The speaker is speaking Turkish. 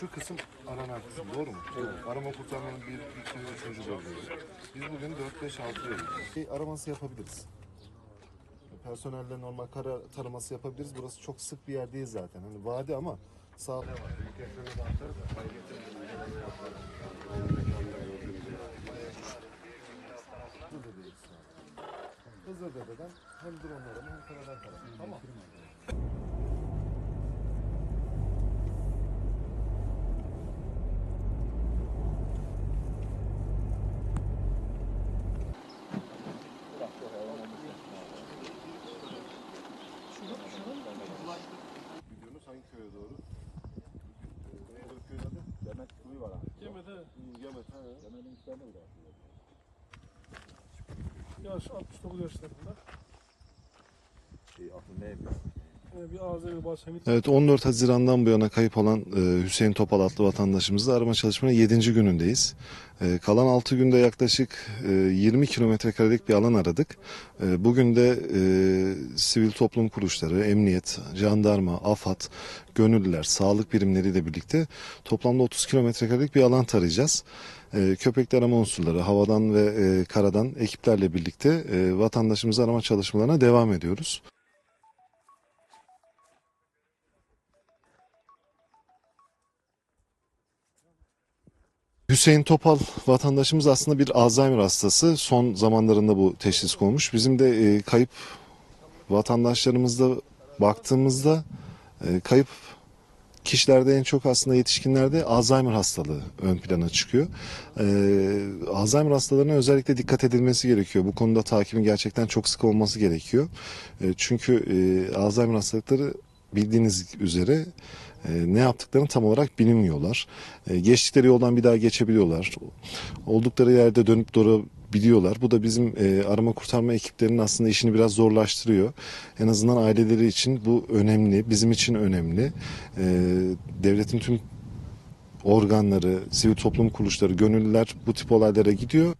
Şu kısım aranan kısım doğru mu? Evet. Arama kurtarmanın 1, 2, 3. bölgesi. Biz bugün 4, 5, 6'ya gidiyoruz. Bir araması yapabiliriz. Personelle normal kara taraması yapabiliriz. Burası çok sık bir yer değil zaten. Hani vadi ama sağ Hızırdere'den hem drone arama hem karadan tarama. Tamam. Köye doğru? Neydi köyün adı? Demet suyu var abi. Yemede Hmm, Yemet. Ha. Demet'in üstlerinde bir daha. yaş 69 yaşlarında. Şey, aklı ne Evet 14 Haziran'dan bu yana kayıp olan e, Hüseyin Topal adlı vatandaşımızla arama çalışmanın 7. günündeyiz. E, kalan 6 günde yaklaşık e, 20 kilometre karelik bir alan aradık. E, bugün de e, sivil toplum kuruluşları, emniyet, jandarma, AFAD, gönüllüler, sağlık birimleriyle birlikte toplamda 30 kilometre karelik bir alan tarayacağız. E, köpekli arama unsurları, havadan ve e, karadan ekiplerle birlikte e, vatandaşımızı arama çalışmalarına devam ediyoruz. Hüseyin Topal vatandaşımız aslında bir Alzheimer hastası. Son zamanlarında bu teşhis konmuş. Bizim de e, kayıp vatandaşlarımızda baktığımızda e, kayıp kişilerde en çok aslında yetişkinlerde Alzheimer hastalığı ön plana çıkıyor. E, Alzheimer hastalarına özellikle dikkat edilmesi gerekiyor. Bu konuda takibin gerçekten çok sık olması gerekiyor. E, çünkü e, Alzheimer hastalıkları bildiğiniz üzere e, ne yaptıklarını tam olarak bilinmiyorlar. E, geçtikleri yoldan bir daha geçebiliyorlar. Oldukları yerde dönüp durabiliyorlar. Bu da bizim e, arama kurtarma ekiplerinin aslında işini biraz zorlaştırıyor. En azından aileleri için bu önemli, bizim için önemli. E, devletin tüm organları, sivil toplum kuruluşları, gönüllüler bu tip olaylara gidiyor.